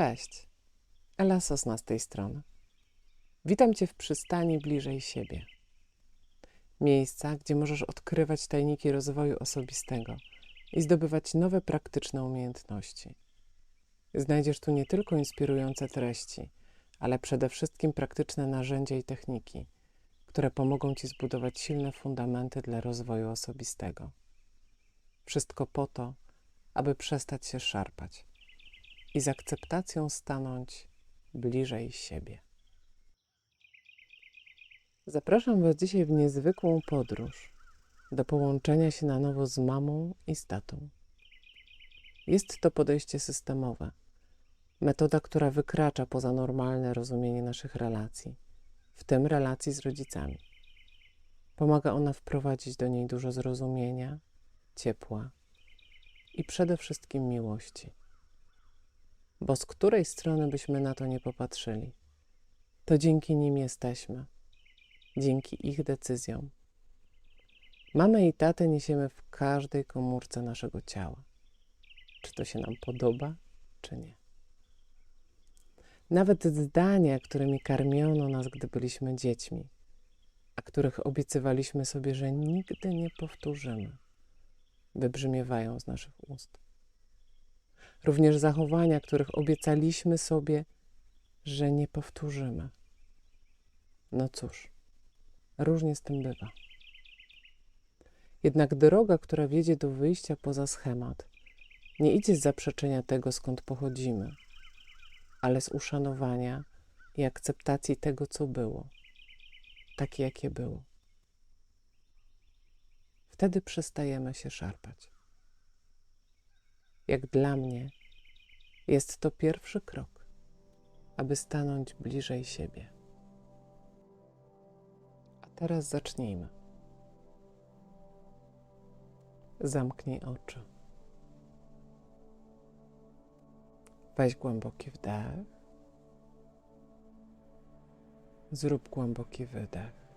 Cześć, Ela Sosna z tej strony. Witam Cię w przystani bliżej siebie. Miejsca, gdzie możesz odkrywać tajniki rozwoju osobistego i zdobywać nowe praktyczne umiejętności. Znajdziesz tu nie tylko inspirujące treści, ale przede wszystkim praktyczne narzędzia i techniki, które pomogą Ci zbudować silne fundamenty dla rozwoju osobistego. Wszystko po to, aby przestać się szarpać i z akceptacją stanąć bliżej siebie. Zapraszam Was dzisiaj w niezwykłą podróż do połączenia się na nowo z mamą i z tatą. Jest to podejście systemowe, metoda, która wykracza poza normalne rozumienie naszych relacji, w tym relacji z rodzicami. Pomaga ona wprowadzić do niej dużo zrozumienia, ciepła i przede wszystkim miłości bo z której strony byśmy na to nie popatrzyli, to dzięki nim jesteśmy, dzięki ich decyzjom. Mamę i tatę niesiemy w każdej komórce naszego ciała, czy to się nam podoba, czy nie. Nawet zdania, którymi karmiono nas, gdy byliśmy dziećmi, a których obiecywaliśmy sobie, że nigdy nie powtórzymy, wybrzmiewają z naszych ust również zachowania, których obiecaliśmy sobie, że nie powtórzymy. No cóż, różnie z tym bywa. Jednak droga, która wiedzie do wyjścia poza schemat, nie idzie z zaprzeczenia tego, skąd pochodzimy, ale z uszanowania i akceptacji tego, co było, takie jakie było. Wtedy przestajemy się szarpać jak dla mnie, jest to pierwszy krok, aby stanąć bliżej siebie. A teraz zacznijmy. Zamknij oczy. Weź głęboki wdech. Zrób głęboki wydech.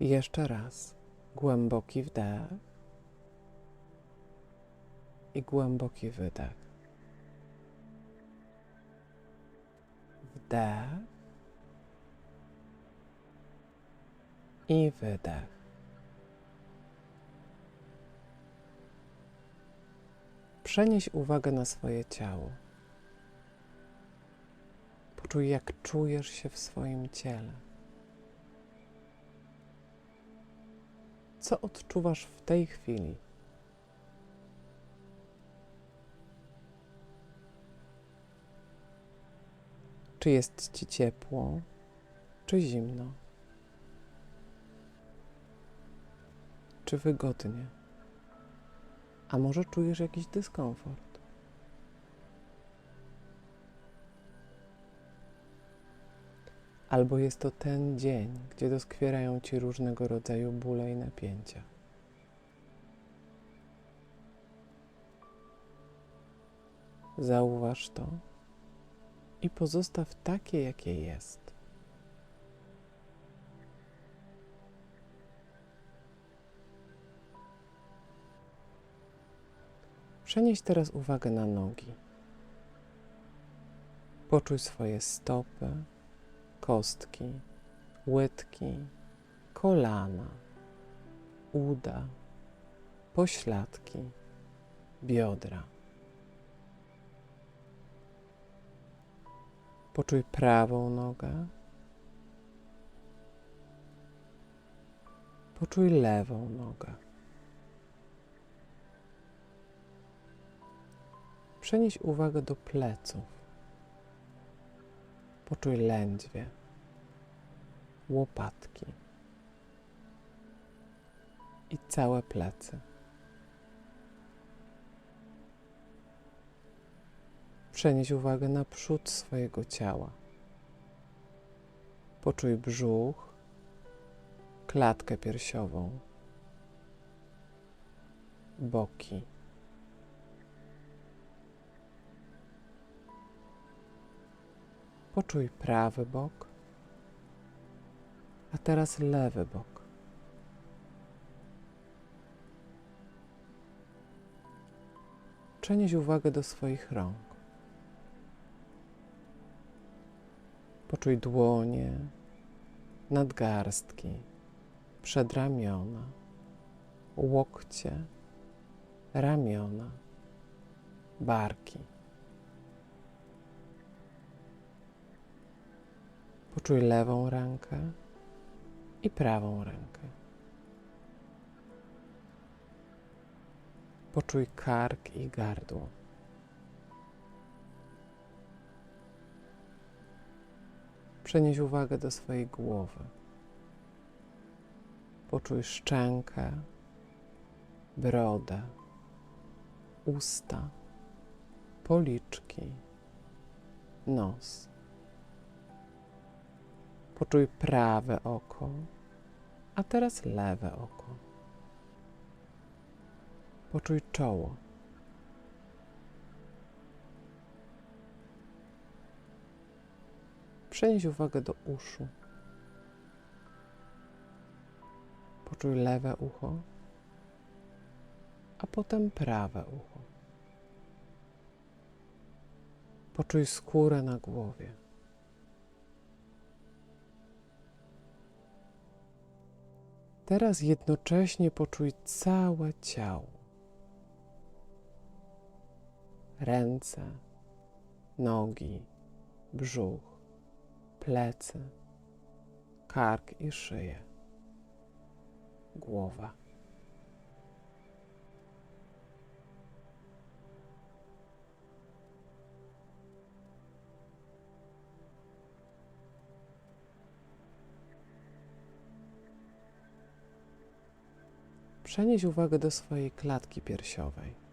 Jeszcze raz głęboki wdech i głęboki wydech. Wdech i wydech. Przenieś uwagę na swoje ciało. Poczuj, jak czujesz się w swoim ciele. Co odczuwasz w tej chwili? Czy jest ci ciepło, czy zimno? Czy wygodnie? A może czujesz jakiś dyskomfort? Albo jest to ten dzień, gdzie doskwierają ci różnego rodzaju bóle i napięcia. Zauważ to i pozostaw takie, jakie jest. Przenieś teraz uwagę na nogi. Poczuj swoje stopy, kostki, łydki, kolana, uda, pośladki, biodra. Poczuj prawą nogę. Poczuj lewą nogę. Przenieś uwagę do pleców. Poczuj lędźwie, łopatki i całe plecy. Przenieś uwagę na przód swojego ciała. Poczuj brzuch, klatkę piersiową, boki. Poczuj prawy bok, a teraz lewy bok. Przenieś uwagę do swoich rąk. Poczuj dłonie, nadgarstki, przedramiona, łokcie, ramiona, barki. Poczuj lewą rękę i prawą rękę. Poczuj kark i gardło. Przenieś uwagę do swojej głowy. Poczuj szczękę, brodę, usta, policzki, nos. Poczuj prawe oko, a teraz lewe oko. Poczuj czoło. Przenieś uwagę do uszu. Poczuj lewe ucho, a potem prawe ucho. Poczuj skórę na głowie. Teraz jednocześnie poczuj całe ciało. Ręce, nogi, brzuch, plecy, kark i szyję, głowa. Przenieś uwagę do swojej klatki piersiowej.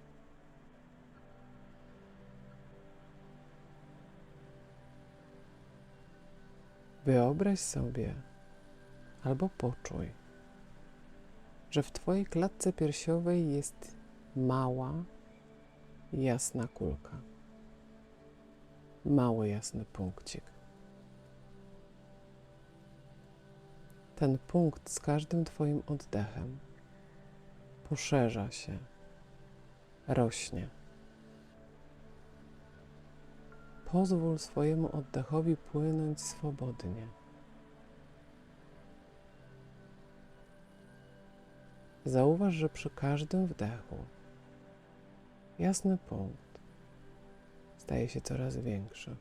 Wyobraź sobie albo poczuj, że w Twojej klatce piersiowej jest mała, jasna kulka. Mały, jasny punkcik. Ten punkt z każdym Twoim oddechem poszerza się, rośnie. Pozwól swojemu oddechowi płynąć swobodnie. Zauważ, że przy każdym wdechu jasny punkt staje się coraz większy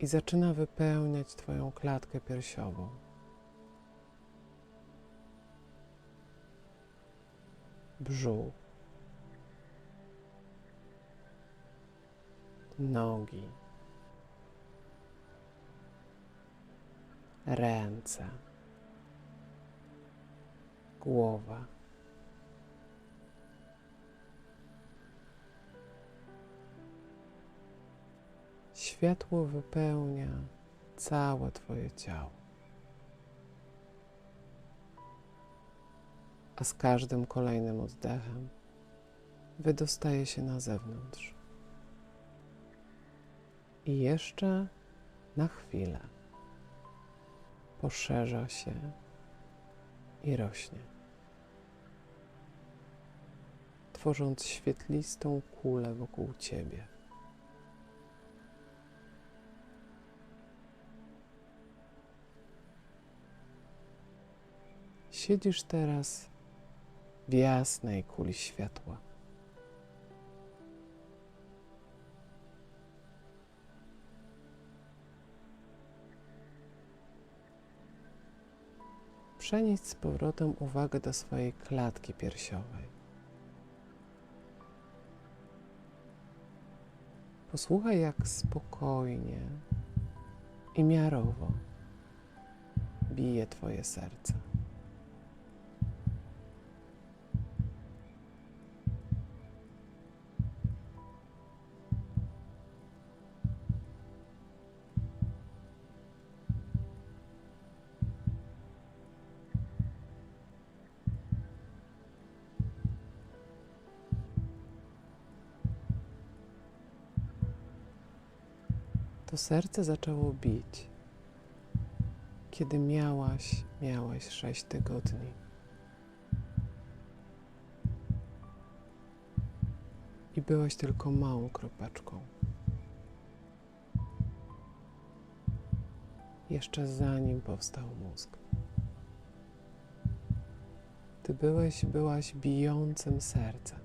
i zaczyna wypełniać Twoją klatkę piersiową. Brzuch, nogi, ręce, głowa. Światło wypełnia całe Twoje ciało. A z każdym kolejnym oddechem wydostaje się na zewnątrz. I jeszcze na chwilę poszerza się i rośnie, tworząc świetlistą kulę wokół Ciebie. Siedzisz teraz w jasnej kuli światła. Przenieś z powrotem uwagę do swojej klatki piersiowej. Posłuchaj, jak spokojnie i miarowo bije Twoje serce. To serce zaczęło bić, kiedy miałaś, miałeś sześć tygodni. i byłaś tylko małą kropeczką. Jeszcze zanim powstał mózg. Ty byłeś, byłaś bijącym sercem.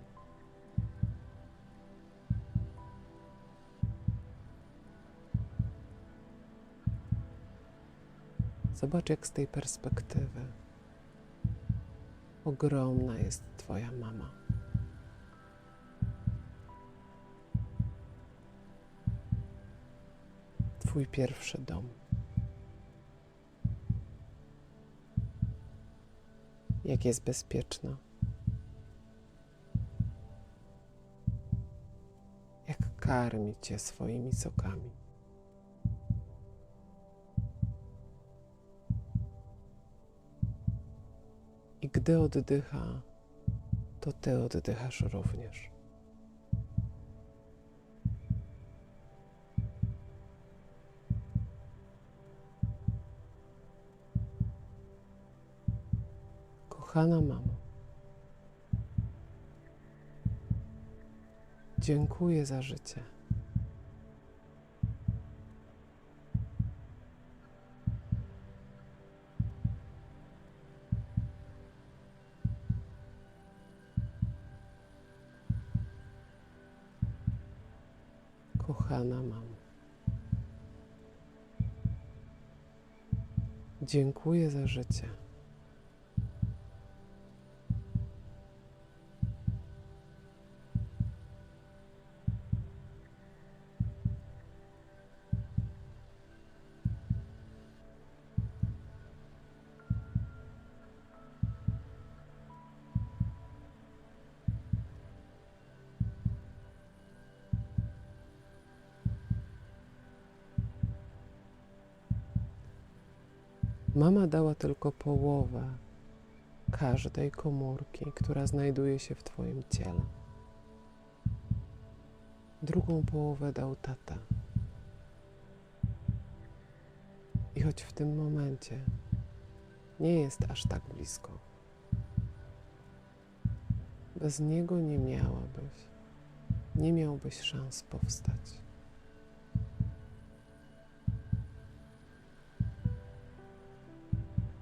Zobacz, jak z tej perspektywy ogromna jest Twoja mama. Twój pierwszy dom. Jak jest bezpieczna. Jak karmi Cię swoimi sokami. Gdy oddycha, to Ty oddychasz również. Kochana mamo, dziękuję za życie. Dziękuję za życie. Mama dała tylko połowę każdej komórki, która znajduje się w Twoim ciele. Drugą połowę dał tata. I choć w tym momencie nie jest aż tak blisko, bez niego nie miałabyś, nie miałbyś szans powstać.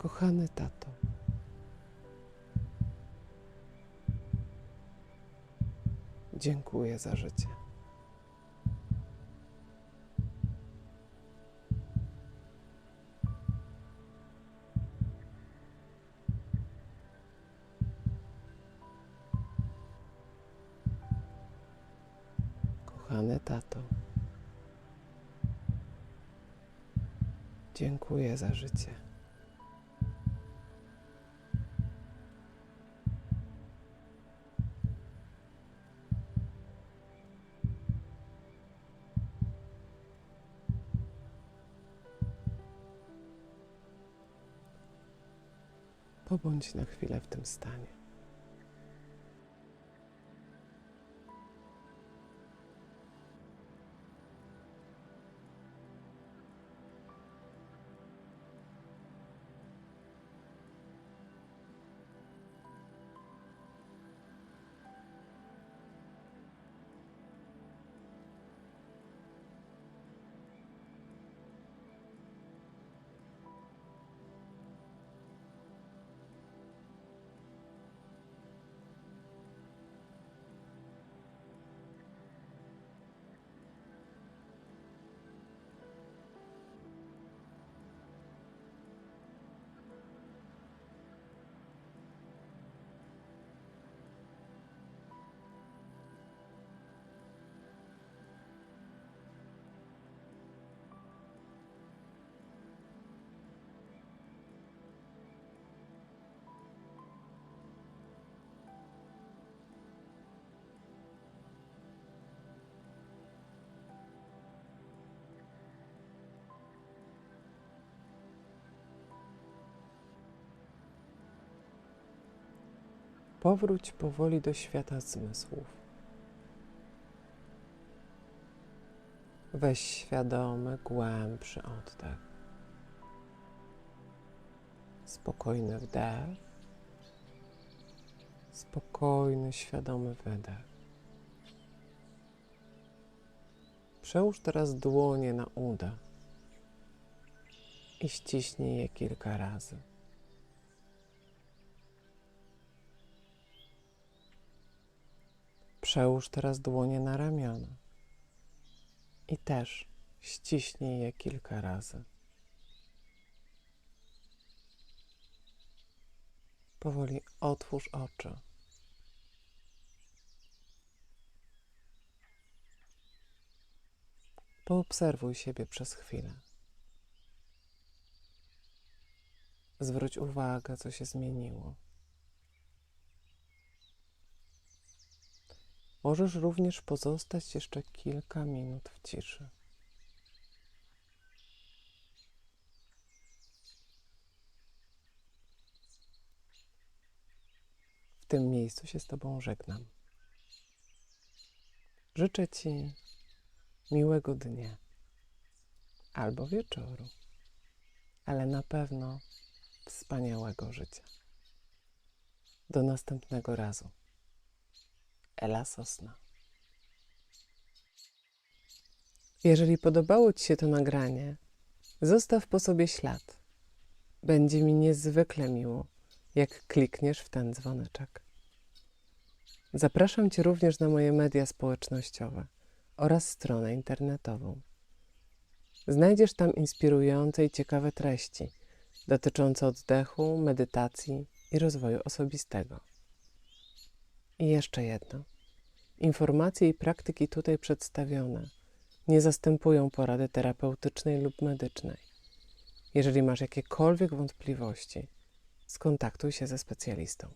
Kochany tato, dziękuję za życie. Kochany tato, dziękuję za życie. Pobądź na chwilę w tym stanie. Powróć powoli do świata zmysłów. Weź świadomy, głębszy oddech. Spokojny wdech. Spokojny, świadomy wydech. Przełóż teraz dłonie na uda i ściśnij je kilka razy. Przełóż teraz dłonie na ramiona i też ściśnij je kilka razy. Powoli otwórz oczy. Poobserwuj siebie przez chwilę. Zwróć uwagę, co się zmieniło. Możesz również pozostać jeszcze kilka minut w ciszy. W tym miejscu się z Tobą żegnam. Życzę Ci miłego dnia albo wieczoru, ale na pewno wspaniałego życia. Do następnego razu. Ela Sosna. Jeżeli podobało Ci się to nagranie, zostaw po sobie ślad. Będzie mi niezwykle miło, jak klikniesz w ten dzwoneczek. Zapraszam Cię również na moje media społecznościowe oraz stronę internetową. Znajdziesz tam inspirujące i ciekawe treści dotyczące oddechu, medytacji i rozwoju osobistego. I jeszcze jedno. Informacje i praktyki tutaj przedstawione nie zastępują porady terapeutycznej lub medycznej. Jeżeli masz jakiekolwiek wątpliwości, skontaktuj się ze specjalistą.